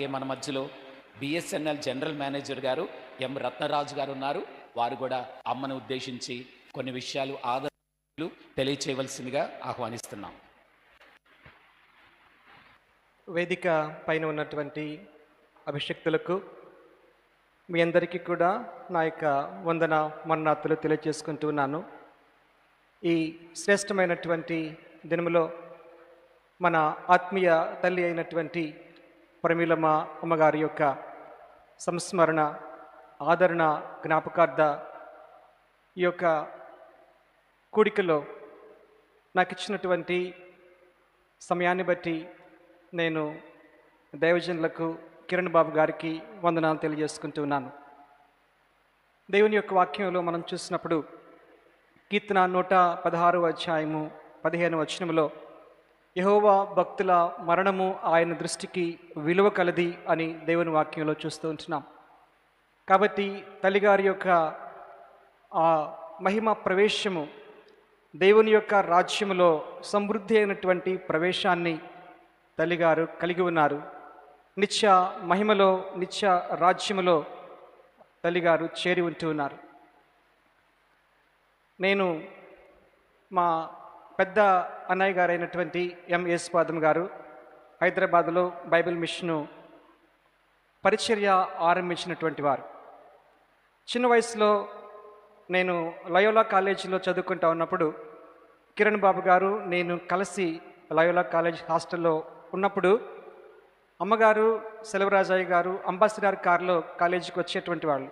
అలాగే మన మధ్యలో బిఎస్ఎన్ఎల్ జనరల్ మేనేజర్ గారు ఎం రత్నరాజు గారు ఉన్నారు. వారు కూడా అమ్మను ఉద్దేశించి కొన్ని విషయాలు ఆదరణలు తెలియచేయవలసిందిగా ఆహ్వానిస్తున్నాం. వేదిక పైన ఉన్నటువంటి అభిషక్తులకు మీ అందరికీ కూడా నా యొక్క వందన మన్నాతులు తెలియజేసుకుంటూ ఉన్నాను. ఈ శ్రేష్టమైనటువంటి దినములో మన ఆత్మీయ తల్లి అయినటువంటి ప్రమీలమ్మ అమ్మగారి యొక్క సంస్మరణ ఆదరణ జ్ఞాపకార్థ ఈ యొక్క కూడికలో నాకు ఇచ్చినటువంటి సమయాన్ని బట్టి నేను దైవజనులకు కిరణ్ బాబు గారికి వందనాలు తెలియజేసుకుంటూ ఉన్నాను. దేవుని యొక్క వాక్యంలో మనం చూసినప్పుడు కీర్తన నూట పదహారు అధ్యాయము పదిహేను వచనంలో యహోవా భక్తుల మరణము ఆయన దృష్టికి విలువ కలది అని దేవుని వాక్యంలో చూస్తూ ఉంటున్నాం. కాబట్టి తల్లిగారి యొక్క ఆ మహిమ ప్రవేశము దేవుని యొక్క రాజ్యములో సమృద్ధి అయినటువంటి ప్రవేశాన్ని తల్లిగారు కలిగి ఉన్నారు. నిత్య మహిమలో నిత్య రాజ్యములో తల్లిగారు చేరి ఉంటూ ఉన్నారు. నేను మా పెద్ద అన్నయ్య గారైనటువంటి ఎం. యేసుపాదం గారు హైదరాబాద్లో బైబిల్ మిషను పరిచర్య ఆరంభించినటువంటి వారు. చిన్న వయసులో నేను లయోలా కాలేజీలో చదువుకుంటా ఉన్నప్పుడు కిరణ్ బాబు గారు నేను కలిసి లయోలా కాలేజ్ హాస్టల్లో ఉన్నప్పుడు అమ్మగారు సెలవరాజయ్య గారు అంబాసిడర్ కారులో కాలేజీకి వచ్చేటువంటి వాళ్ళు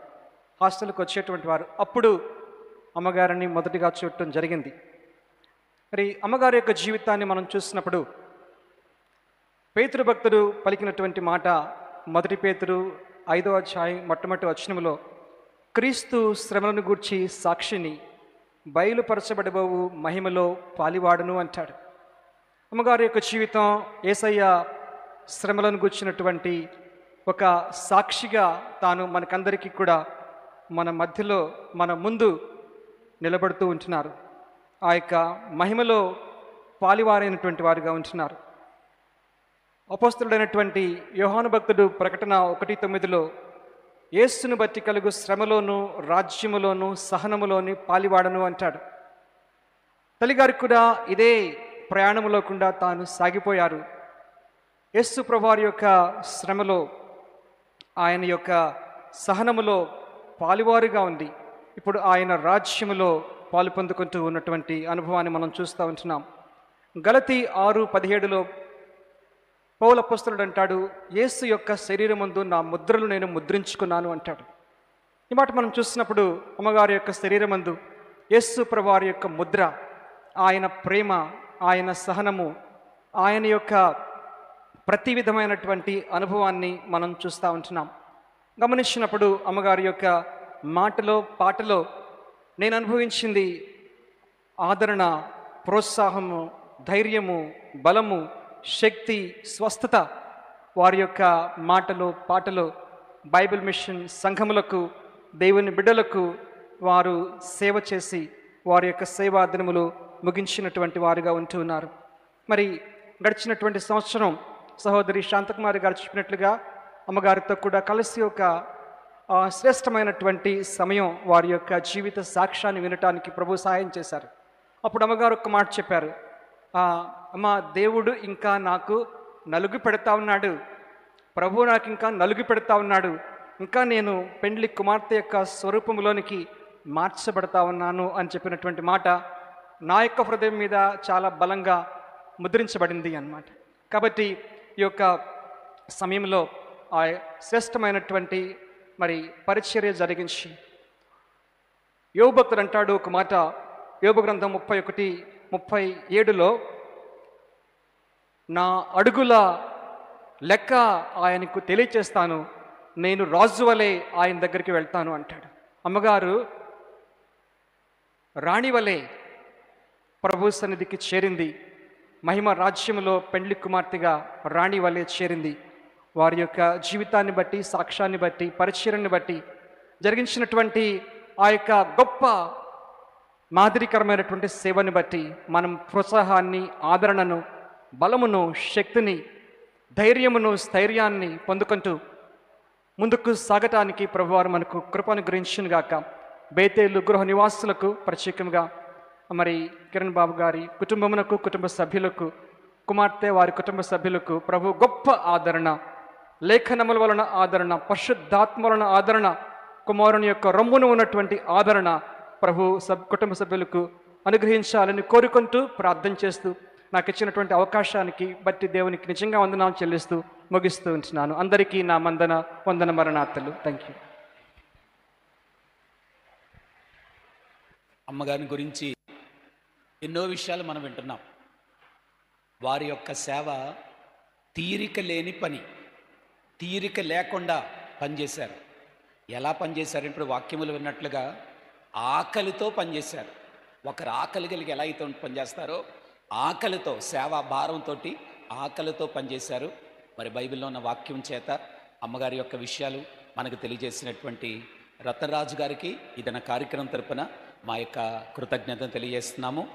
హాస్టల్కి వచ్చేటువంటి వారు. అప్పుడు అమ్మగారిని మొదటిగా చూడటం జరిగింది. మరి అమ్మగారి యొక్క జీవితాన్ని మనం చూసినప్పుడు పేతృభక్తుడు పలికినటువంటి మాట మొదటి పేతురు ఐదో అధ్యాయం మొట్టమొదటి వచనములో క్రీస్తు శ్రమలను గూర్చి సాక్షిని బయలుపరచబడబోవు మహిమలో పాలివాడును అంటాడు. అమ్మగారి యొక్క జీవితం ఏసయ్య శ్రమలను గూర్చినటువంటి ఒక సాక్షిగా తాను మనకందరికీ కూడా మన మధ్యలో మన ముందు నిలబడుతూ ఉంటున్నారు. ఆ యొక్క మహిమలో పాలివారైనటువంటి వారుగా ఉంటున్నారు అపోస్తుడైనటువంటి యోహాను భక్తుడు ప్రకటన ఒకటి తొమ్మిదిలో యేస్సును బట్టి కలుగు శ్రమలోను రాజ్యములోను సహనములోని పాలివాడను అంటాడు. తల్లిగారు కూడా ఇదే ప్రయాణములోకుండా తాను సాగిపోయారు. యేస్సు ప్రభువారి యొక్క శ్రమలో ఆయన యొక్క సహనములో పాలివారుగా ఉంది ఇప్పుడు ఆయన రాజ్యములో పాలు పొందుకుంటూ ఉన్నటువంటి అనుభవాన్ని మనం చూస్తూ ఉంటున్నాం. గలతి ఆరు పదిహేడులో పౌల పుస్తకుడు అంటాడు యేసు యొక్క శరీరమందు నా ముద్రలు నేను ముద్రించుకున్నాను అంటాడు. ఈ మాట మనం చూసినప్పుడు అమ్మగారి యొక్క శరీరమందు యేసు ప్రభువారి యొక్క ముద్ర ఆయన ప్రేమ ఆయన సహనము ఆయన యొక్క ప్రతి విధమైనటువంటి అనుభవాన్ని మనం చూస్తూ ఉంటున్నాం. గమనించినప్పుడు అమ్మగారి యొక్క మాటలో పాటలో నేను అనుభవించింది ఆదరణ ప్రోత్సాహము ధైర్యము బలము శక్తి స్వస్థత వారి యొక్క మాటలు పాటలు బైబిల్ మిషన్ సంఘములకు దేవుని బిడ్డలకు వారు సేవ చేసి వారి యొక్క సేవా దినములు ముగించినటువంటి వారుగా ఉంటూ ఉన్నారు. మరి గడిచినటువంటి సంవత్సరం సహోదరి శాంతకుమారి గారు చెప్పినట్లుగా అమ్మగారితో కూడా కలిసి ఒక శ్రేష్టమైనటువంటి సమయం వారి యొక్క జీవిత సాక్ష్యాన్ని వినటానికి ప్రభు సహాయం చేశారు. అప్పుడు అమ్మగారు ఒక మాట చెప్పారు. అమ్మ దేవుడు ఇంకా నాకు నలుగు పెడతా ఉన్నాడు. ప్రభు నాకు ఇంకా నలుగు పెడతా ఉన్నాడు. ఇంకా నేను పెండ్లి కుమార్తె యొక్క స్వరూపంలోనికి మార్చబడతా ఉన్నాను అని చెప్పినటువంటి మాట నా యొక్క హృదయం మీద చాలా బలంగా ముద్రించబడింది అన్నమాట. కాబట్టి ఈ యొక్క సమయంలో ఆ శ్రేష్టమైనటువంటి మరి పరిచర్య జరిగించి యోగభక్తుడు అంటాడు ఒక మాట యోగ గ్రంథం ముప్పై ఒకటి ముప్పై ఏడులో నా అడుగుల లెక్క ఆయనకు తెలియచేస్తాను నేను రాజు వలె ఆయన దగ్గరికి వెళ్తాను అంటాడు. అమ్మగారు రాణి వలె ప్రభు సన్నిధికి చేరింది మహిమ రాజ్యములో పెండ్లి కుమార్తెగా రాణి వలె చేరింది. వారి యొక్క జీవితాన్ని బట్టి సాక్ష్యాన్ని బట్టి పరిచయాన్ని బట్టి జరిగించినటువంటి ఆ యొక్క గొప్ప మాదిరికరమైనటువంటి సేవని బట్టి మనం ప్రోత్సాహాన్ని ఆదరణను బలమును శక్తిని ధైర్యమును స్థైర్యాన్ని పొందుకుంటూ ముందుకు సాగటానికి ప్రభువారు మనకు కృపను గురించినగాక బేతేలు గృహ నివాసులకు ప్రత్యేకంగా మరి కిరణ్ బాబు గారి కుటుంబమునకు కుటుంబ సభ్యులకు కుమార్తె వారి కుటుంబ సభ్యులకు ప్రభు గొప్ప ఆదరణ. లేఖనముల వలన ఆదరణ పరిశుద్ధాత్మ వలన ఆదరణ కుమారుని యొక్క రొమ్మును ఉన్నటువంటి ఆదరణ ప్రభు సబ్ కుటుంబ సభ్యులకు అనుగ్రహించాలని కోరుకుంటూ ప్రార్థన చేస్తూ నాకు ఇచ్చినటువంటి అవకాశానికి బట్టి దేవునికి నిజంగా వందనాలు చెల్లిస్తూ ముగిస్తూ ఉంటున్నాను. అందరికీ నా మందన వందన మరణార్థలు థ్యాంక్ యూ అమ్మగారిని గురించి ఎన్నో విషయాలు మనం వింటున్నాం. వారి యొక్క సేవ తీరిక లేని పని. తీరిక లేకుండా పనిచేశారు. ఎలా పనిచేశారు? ఇప్పుడు వాక్యములు విన్నట్లుగా ఆకలితో పనిచేశారు. ఒకరు ఆకలి కలిగి ఎలా అయితే పనిచేస్తారో ఆకలితో సేవా భారంతో ఆకలితో పనిచేశారు. మరి బైబిల్లో ఉన్న వాక్యం చేత అమ్మగారి యొక్క విషయాలు మనకు తెలియజేసినటువంటి రతనరాజు గారికి ఇదన కార్యక్రమం తరపున మా యొక్క కృతజ్ఞతను తెలియజేస్తున్నాము.